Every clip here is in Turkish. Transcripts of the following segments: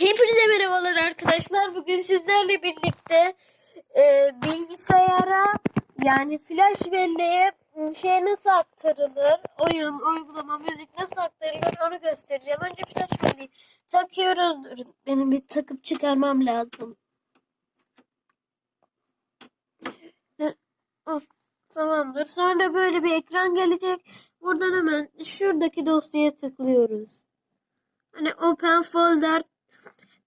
Hepinize merhabalar arkadaşlar. Bugün sizlerle birlikte e, bilgisayara yani flash belleğe m, şey nasıl aktarılır, oyun, uygulama, müzik nasıl aktarılır onu göstereceğim. Önce flash belleği takıyoruz. Benim bir takıp çıkarmam lazım. Hı, oh, Tamamdır. Sonra böyle bir ekran gelecek. Buradan hemen şuradaki dosyaya tıklıyoruz. Hani open folder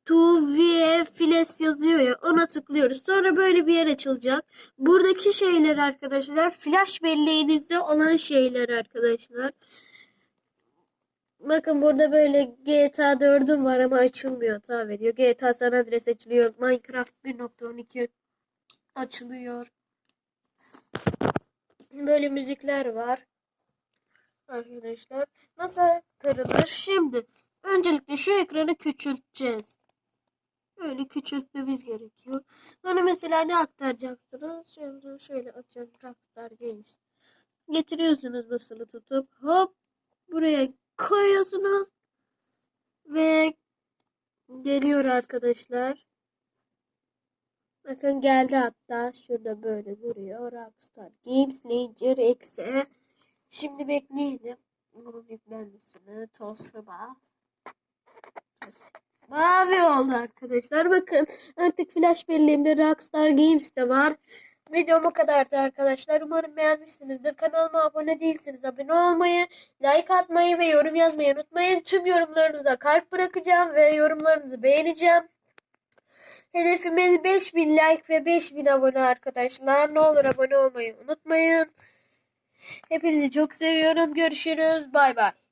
to view files yazıyor ya ona tıklıyoruz. Sonra böyle bir yer açılacak. Buradaki şeyler arkadaşlar flash belleğinizde olan şeyler arkadaşlar. Bakın burada böyle GTA 4'üm var ama açılmıyor hata veriyor. GTA San Andreas açılıyor. Minecraft 1.12 açılıyor. Böyle müzikler var. Arkadaşlar nasıl aktarılır? Şimdi öncelikle şu ekranı küçülteceğiz. Böyle küçültmemiz gerekiyor. Sonra mesela ne aktaracaksınız? Şöyle, şöyle açacağım. Rockstar Games. Getiriyorsunuz basılı tutup hop buraya koyuyorsunuz ve geliyor arkadaşlar. Bakın geldi hatta. Şurada böyle duruyor. Rockstar Games Launcher exe. Şimdi bekleyelim. Bunun yüklenmesini. Toshiba. Mavi oldu arkadaşlar. Bakın artık flash belleğimde Rockstar Games de var. Videom o kadardı arkadaşlar. Umarım beğenmişsinizdir. Kanalıma abone değilseniz abone olmayı, like atmayı ve yorum yazmayı unutmayın. Tüm yorumlarınıza kalp bırakacağım ve yorumlarınızı beğeneceğim. Hedefimiz 5000 like ve 5000 abone arkadaşlar. Ne olur abone olmayı unutmayın. Hepinizi çok seviyorum. Görüşürüz. Bay bay.